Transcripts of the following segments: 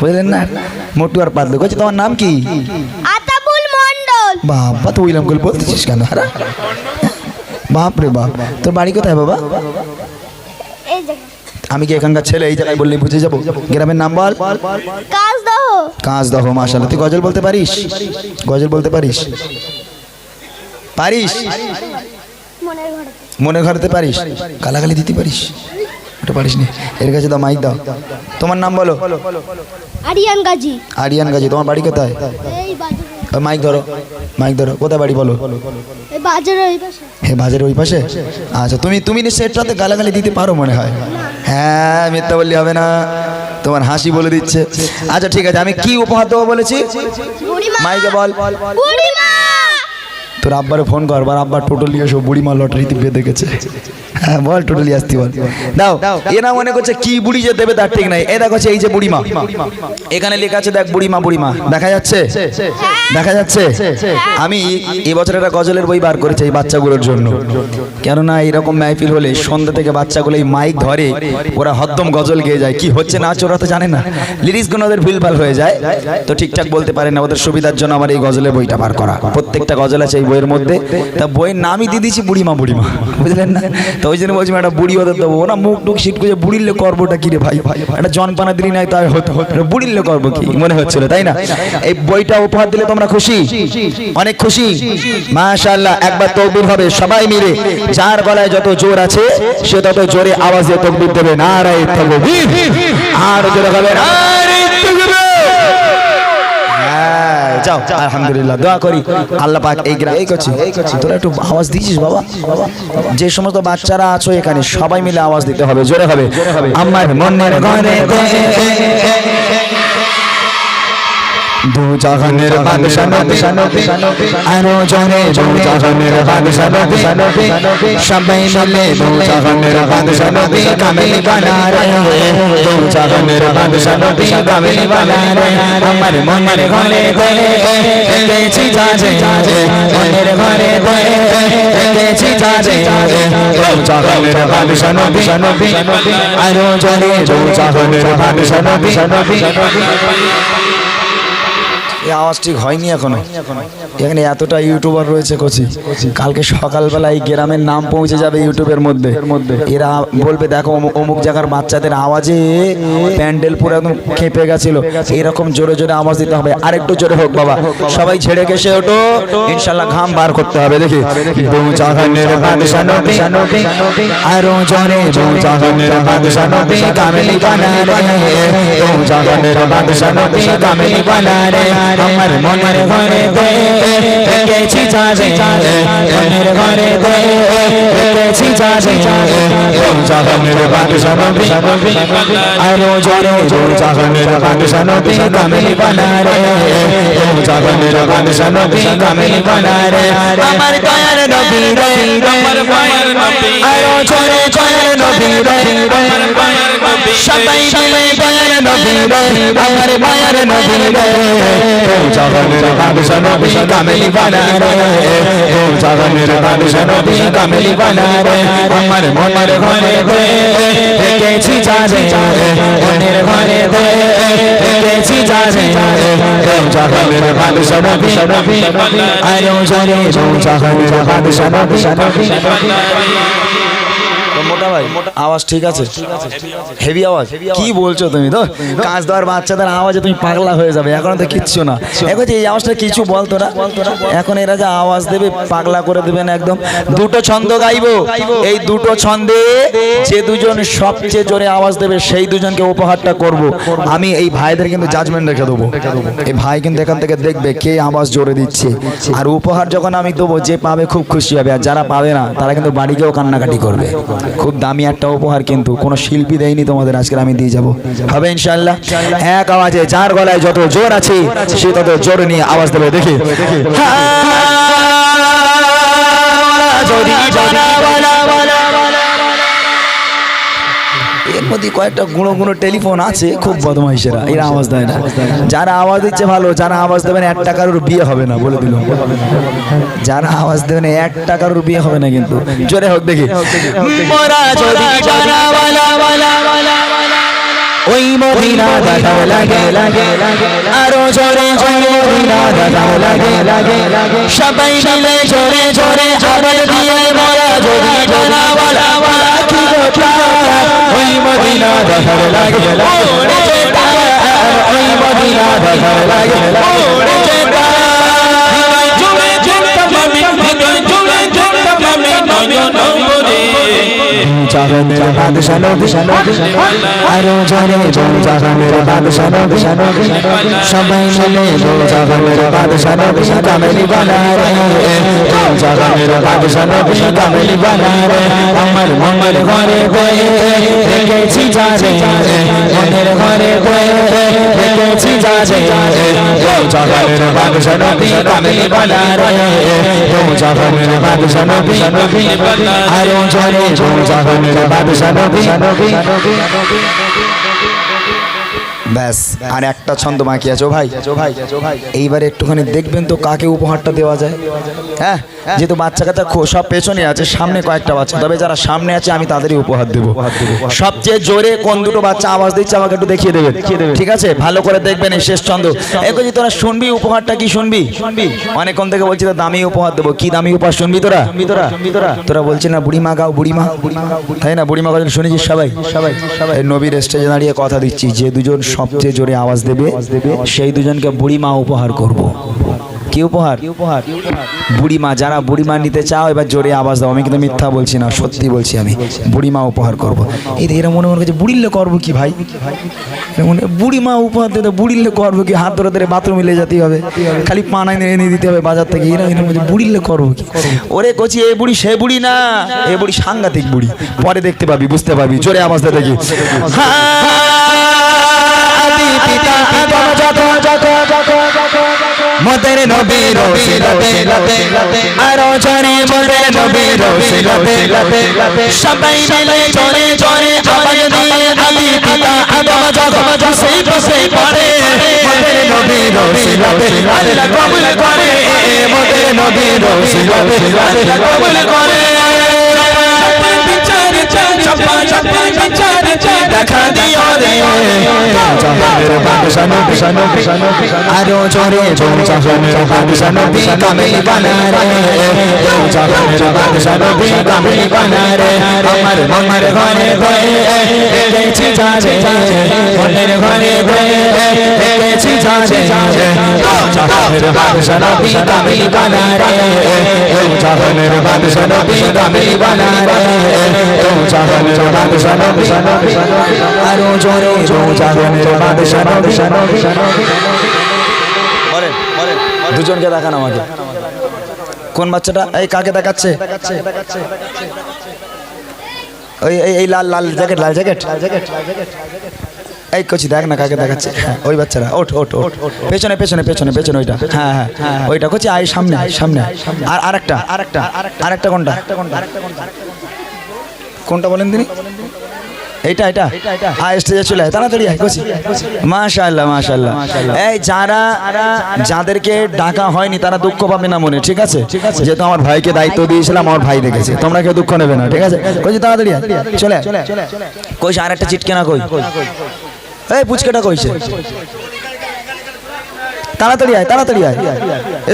বুঝলেন না মোটু আর পাতলু কচ্ছে তোমার নাম কি? আতাবুল মন্ডল বাবা তো ওইলাম করে বলতেছিস কেন? হারা বাপ রে বাপ। তোর বাড়ি কোথায় বাবা? আমি কি এখানকার ছেলে? এই জায়গায় বললে বুঝে যাব। গ্রামের নাম বল। কাজ দাও কাজ তুই গজল বলতে পারিস? গজল বলতে পারিস? পারিস? মনের মনে ঘরেতে পারিস? গালাগালি দিতে পারিস? ওটা পারিস নি এর কাছে দাও মাইক দাও। তোমার নাম বলো। আরিয়ান গাজী। আরিয়ান গাজী তোমার বাড়ি কোথায়? এই বাজারে। ওই মাইক ধরো মাইক ধরো কোথায় বাড়ি বলো? এই বাজারে ওই পাশে। হে বাজারের ওই পাশে? আচ্ছা তুমি তুমি নিশ্চয় এটাতে গালাগালি দিতে পারো মনে হয়। হ্যাঁ মিথ্যা বললে হবে না। তোমার হাসি বলে দিচ্ছে। আচ্ছা ঠিক আছে আমি কি উপহার দেবো বলেছি? মাইকে বল। তোর আব্বারে ফোন কর বার আব্বার টোটালি এসো বুড়িমা লটারিতে বেঁধে গেছে। হ্যাঁ বল টোটালি আসতে বল। দাও এ না মনে করছে কি বুড়ি যে দেবে তার ঠিক নাই। এ দেখো এই যে বুড়িমা। এখানে লেখা আছে দেখ বুড়িমা বুড়িমা। দেখা যাচ্ছে? দেখা যাচ্ছে? আমি এবছর একটা গজলের বই বার করেছি এই বাচ্চাগুলোর জন্য। কেননা এরকম মাহফিল হলে সন্ধ্যা থেকে বাচ্চাগুলো এই মাইক ধরে ওরা হদ্দম গজল গেয়ে যায়। কি হচ্ছে না ওরা তো জানে না। লিরিক্সগুলো ওদের ভুলভাল হয়ে যায়। তো ঠিকঠাক বলতে পারে না ওদের সুবিধার জন্য আমার এই গজলের বইটা বার করা। প্রত্যেকটা গজল আছে এই বইয়ের মধ্যে। তা বইয়ের নামই দিয়ে দিয়েছি বুড়িমা বুড়িমা। বুঝলেন না? তো ওই জন্য বলছি একটা বুড়ি ওদের দেবো ওরা মুখ টুক সিট করে বুড়িলে করবোটা কি রে ভাই? ভাই একটা জনপানা দিলি নাই, তাই হতো বুড়িলে করব কি? মনে হচ্ছিল, তাই না? এই বইটা উপহার দিলে তোমরা খুশি? অনেক খুশি? মাশাআল্লাহ, একবার তকবির হবে, সবাই মিলে। যার গলায় যত জোর আছে, সে তত জোরে আওয়াজে তকবির দেবে। নারায়ে তাকবীর। আর জোরে হবে নারায়ে আলহামদুলিল্লাহ দোয়া করি। আল্লাহ পাক এই গ্রাম এই করছি তোরা একটু আওয়াজ দিয়েছিস বাবা? যে সমস্ত বাচ্চারা আছো এখানে সবাই মিলে আওয়াজ দিতে হবে জোরে হবে। আমার মনের ঘরে দু জাহানের বাদশা নবী, আরও জনে দু জাহানের বাদশা নবী, সবাই মিলে দু জাহানের বাদশা নবী, কামিল বানা রে দু জাহানের বাদশা নবী, কামিল বানা রে আমার মনের ঘরে ঘরে গেছি যাজে মনের ঘরে ঘরে গেছি যাজে দু জাহানের বাদশা নবী, আরও জনে দু জাহানের বাদশা নবী। এই আওয়াজ ঠিক হয়নি এখনও। এখানে এতটা ইউটিউবার রয়েছে কোচি। কালকে সকালবেলা এই গ্রামের নাম পৌঁছে যাবে ইউটিউবের মধ্যে। এরা বলবে, দেখো, অমুক- জায়গার বাচ্চাদের আওয়াজে প্যান্ডেল পুরো একদম খেপে গেছিল। এরকম জোরে জোরে আওয়াজ দিতে হবে। আরেকটু জোরে হোক বাবা। সবাই ছেড়ে গেছে ওটো ইনশাল্লাহ ঘাম বার করতে হবে, দেখি। আরও আমার মনের ঘরে গেছি যাবে মনের ঘরে গেছি যাবে দু জাহানের বাদশা নবী। আরও জোরে দু জাহানের বাদশা নবী কামেলি বানা রে দু জাহানের বাদশা নবী কামেলি বানা রে আমার দয়ার নবী রে। আমার দয়ার নবী। আরও জোরে জোরে নবী রে। আমার দয়ার নবী। সবাই দয়ার নবী রে। আমার দয়ার আমার মনের ঘরে দে গেছি যাবে মনের ঘরে দে গেছি যাবে দু জাহানের বাদশা নবী আরও জোরে দু জাহানের বাদশা নবী আওয়াজ ঠিক আছে? হেভি আওয়াজ? কি বলছো তুমি তো? কাজ দেওয়ার বাচ্চাদের আওয়াজে তুমি পাগলা হয়ে যাবে, এখন তো কিচ্ছু না। এখন এই আওয়াজটা কিছু বলতো না, এখন এরা যে আওয়াজ দেবে, পাগলা করে দেবে না একদম। দুটো ছন্দ এই দুটো ছন্দে যে দুজন সবচেয়ে জোরে আওয়াজ দেবে, সেই দুজনকে উপহারটা করব। আমি এই ভাইদের কিন্তু জাজমেন্ট রেখে দেবো। এই ভাই কিন্তু এখান থেকে দেখবে কে আওয়াজ জোরে দিচ্ছে। আর উপহার যখন আমি দেবো, যে পাবে খুব খুশি হবে। আর যারা পাবে না, তারা কিন্তু বাড়ি গিয়েও কান্নাকাটি করবে। খুব দামি একটা উপহার কিন্তু কোনো শিল্পী দেয়নি তোমাদের, আজকে আমি দিয়ে যাব। হবে ইনশাল্লাহ এক আওয়াজে, যার গলায় যত জোর আছে, সে তত জোর নিয়ে আওয়াজ দেবে, দেখি। যদি মধ্যে কয়েকটা গুঁড়ো গুঁড়ো টেলিফোন আছে, খুব বদমাইশেরা, এরা আওয়াজ দেয় না। যারা আওয়াজ দিচ্ছে ভালো, যারা আওয়াজ দেবে না, এক টাকার ওর বিয়ে হবে না, বলে দিল। যারা আওয়াজ দেবে না, এক টাকার ওর বিয়ে হবে না কিন্তু। জোরে হোক দেখি। ওই মদিনা দেখার লাগে লাগে আরও জোরে জোরে, মদিনা দেখার লাগে লাগে সবাই মিলে জোরে জোরে আবার দিয়ে বলা জানা বলা বলা। কথা ওই মদিনা দেখার লাগে ওই মদিনা দেখার লাগে মেরে বাদশা নবী আরও জোরে জোরে চাহে মেরে বাদশা নবী সবাই মিলে জোরে চাহে মেরে বাদশা নবী কামেলি বানা রে চাহে মেরে বাদশা নবী কামেলি বানা রে, আমার মঙ্গল ঘরে বয়ে রেখেছি যারে। মনের ঘরে বয়ে রেখেছি যারে। চাহে মেরে বাদশা নবী কামেলি বানা রে চাহে মেরে বাদশা নবী আরও জোরে জোরে চাহে মেরে বাদশা নবী ব্যাস, আর একটা ছন্দ বাকি আছে, ও ভাই। ভাই এইবারে একটুখানি দেখবেন তো কাকে উপহারটা দেওয়া যায়। হ্যাঁ যেহেতু বাচ্চা কাচ্চা সব পেছনে আছে, সামনে কয়েকটা বাচ্চা, তবে যারা সামনে আছে, আমি তাদেরই উপহার দেবো। সবচেয়ে জোরে কোন দুটো বাচ্চা আওয়াজ দিচ্ছে, আমাকে একটু দেখিয়ে দেবে ঠিক আছে? ভালো করে দেখবেন এই শেষ ছন্দ। একটু যে তোরা শুনবি, উপহারটা কি শুনবি? শুনবি অনেকক্ষণ থেকে বলছি তো দামি উপহার দেবো। কি দামি উপহার শুনবি তোরা? তোরা তোরা বলছি না, বুড়িমা গাও, বুড়িমা। তাই না, বুড়িমা গাও, শুনেছিস সবাই? সবাই সবাই নবীর স্টেজে দাঁড়িয়ে কথা দিচ্ছি, যে দুজন সবচেয়ে জোরে আওয়াজ দেবে, সেই দুজনকে বুড়িমা উপহার করব। কি উপহার? উপহার বুড়িমা, যারা বুড়িমা নিতে চাও, এবার জোরে আওয়াজ দাও। আমি কিন্তু মিথ্যা বলছি না, সত্যি বলছি আমি। বুড়িমা উপহার করব। এই এরা মনে মনে করছে বুড়িলে করব কি ভাই? মনে বুড়িমা উপহার দিতে বুড়িলে করব কি? হাত ধরে ধরে বাথরুমে নিয়ে যেতে হবে। খালি পানায় এনে দিতে হবে বাজার থেকে। এরা এরা বলছে বুড়িলে করব কি? ওরে কচি এই বুড়ি সে বুড়ি না। এ বুড়ি সাংঘাতিক বুড়ি। পরে দেখতে পাবি, বুঝতে পারবি জোরে আওয়াজ দেখি। আদি পিতা যত মোদের নবীর ওসিলতে আরও জোরে মোদের নবীর ওসিলতে সবাই মিলে জোরে জোরে আওয়াজ দিয়ে আদি পিতা যত সেই বসে পড়ে। মোদের নবীর ওসিলতে আল্লাহ কবুল করে। মোদের নবীর ওসিলতে আল্লাহ কবুল করে। দেখা দিও রে চাহের বাদশা নবী আরও জোরে জোরে নবী নবী বানা আমার মনের ঘরে ঘরে দুজনকে দেখান আমাকে। কোন বাচ্চাটা? এই কাকে দেখাচ্ছে? ওই, এই এই লাল জ্যাকেট লাল জ্যাকেট লাল জ্যাকেট এই কচি দেখ না কাকে দেখাচ্ছে। হ্যাঁ, ওই বাচ্চারা ওঠ ওঠ ওঠ। পেছনে পেছনে পেছনে পেছনে ওইটা। হ্যাঁ হ্যাঁ হ্যাঁ ওইটা কচি আয় সামনে সামনে। আর আরেকটা আরেকটা আরেকটা কোনটা? কোনটা বলেন তিনি? এইটা এটা হ্যাঁ স্টেজে চলে আয় তাড়াতাড়ি আয় কচি। মাশাআল্লাহ মাশাআল্লাহ। এই যারা যাদেরকে ডাকা হয়নি তারা দুঃখ পাবে না মনে ঠিক আছে? যেহেতু আমার ভাইকে দায়িত্ব দিয়েছিলাম আমার ভাই দেখেছে। তোমরা কেউ দুঃখ নেবে না ঠিক আছে? কইছি তাড়াতাড়ি আয় চলে আয়। কইছে আর একটা চিটকে না কই? এই পুচকেটা কইছে তাড়াতাড়ি আয় তাড়াতাড়ি আয়।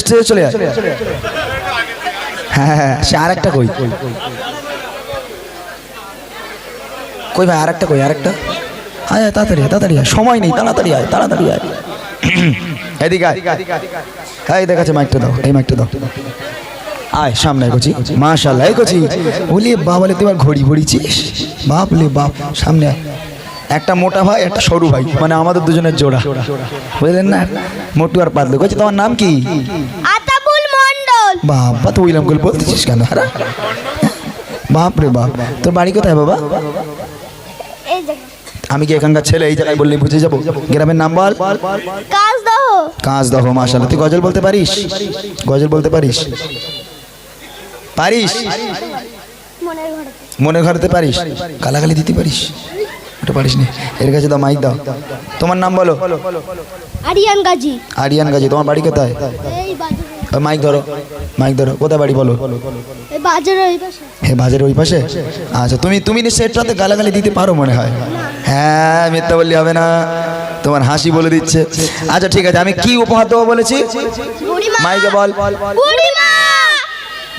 স্টেজে চলে আয়। হ্যাঁ হ্যাঁ হ্যাঁ, সে আরেকটা কই? কই ভাই আরেকটা কই আরেকটা? আয় আয়, তাড়াতাড়ি আয় তাড়াতাড়ি আয়। সময় নেই তাড়াতাড়ি আয় তাড়াতাড়ি আয়। এদিকে আয়। হ্যাঁ দেখাচ্ছে মাইকটা দাও এই মাইকটা দাও। আয় সামনে কচি। মাশাল্লাহ এই কচি। বলি বাবালে তুই আর ঘড়ি ভরিছিস বাপ লে বাপ সামনে আয়। একটা মোটা ভাই একটা সরু ভাই মানে আমাদের দুজনের জোড়া। বুঝলেন না? মোটু আর পাতলু। কচি তোমার নাম কি? বাবা তো ওইলাম করে বলতেছিস কেন? বাপ রে বাপ। তোর বাড়ি কোথায় বাবা? আমি কি এখানকার ছেলে? এই জায়গায় বললেই বুঝে যাব। গ্রামের নাম বল। কাজ দাও কাজ তুই গজল বলতে পারিস? গজল বলতে পারিস? পারিস? মনে ঘরতে পারিস? গালাগালি দিতে পারিস? ওটা পারিস নি? এর কাছে দাও মাইক দাও। তোমার নাম বলো। আরিয়ান গাজী। আরিয়ান গাজী তোমার বাড়ি কোথায়? এই বাজারে। ওই মাইক ধরো মাইক ধরো কোথায় বাড়ি বলো? এই বাজারে ওই পাশে। হে বাজারের ওই পাশে? আচ্ছা তুমি তুমি নিশ্চয়ই এটাতে গালাগালি দিতে পারো মনে হয়। হ্যাঁ মিথ্যা বললে হবে না। তোমার হাসি বলে দিচ্ছে। আচ্ছা ঠিক আছে আমি কি উপহার দেবো বলেছি? মাইকে বল। বুড়িমা!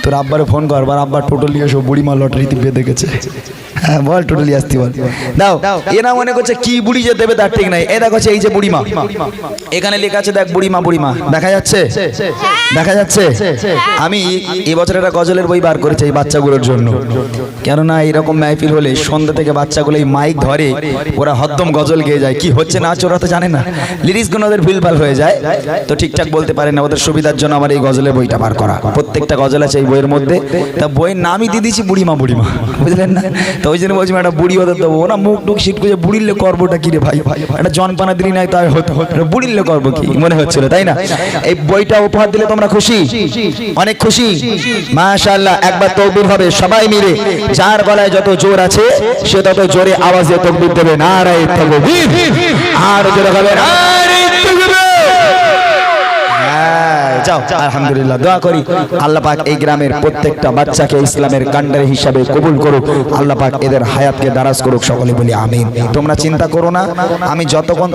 তোর আব্বারে ফোন কর বার আব্বার টোটো নিয়ে এসো বুড়িমা লটারি টিপে দেখেছে হ্যাঁ বল টোটো নিয়ে আসতি বল। দাও এ না মনে করছে কি বুড়ি যে দেবে তার ঠিক নাই। এ দেখো এই যে বুড়িমা। এখানে লেখা আছে দেখ বুড়িমা বুড়িমা। দেখা যাচ্ছে? দেখা যাচ্ছে? আমি এবছর একটা গজলের বই বার করেছি এই বাচ্চাগুলোর জন্য। কেননা এরকম মাহফিল হলে সন্ধ্যা থেকে বাচ্চাগুলো এই মাইক ধরে ওরা হদ্দম গজল গেয়ে যায়। কি হচ্ছে না ওরা তো জানে না। লিরিক্সগুলো ওদের ভুলভাল হয়ে যায়। তো ঠিকঠাক বলতে পারে না ওদের সুবিধার জন্য আমার এই গজলের বইটা বার করা। প্রত্যেকটা গজল আছে এই বইয়ের মধ্যে। তা বইয়ের নামই দিয়ে দিয়েছি বুড়িমা বুড়িমা। বুঝলেন না? তো ওই জন্য বলছি একটা বুড়ি ওদের দেবো। ওরা মুখ টুক সিট করে বুড়িলে করবোটা কি রে ভাই? ভাই একটা জনপানা দিলি নাই, তাই হতো বুড়িলে করব কি? মনে হচ্ছিল, তাই না? এই বইটা উপহার দিলে তোমরা খুশি? অনেক খুশি? মাশাআল্লাহ, একবার তকবির হবে, সবাই মিলে। যার গলায় যত জোর আছে, সে তত জোরে আওয়াজ তকবির দেবে। নারায় তকবির। আর জোরে হবে, নারায়ে যাও আলহামদুলিল্লাহ দোয়া করি। আল্লাহ পাক এই গ্রামের প্রত্যেকটা বাচ্চাকে ইসলামের কান্ডারি হিসাবে কবুল করুক। আল্লাহ পাক এদের হায়াতকে দারাজ করুক সকলে বলি আমিন। তোমরা চিন্তা করো না আমি যতক্ষণ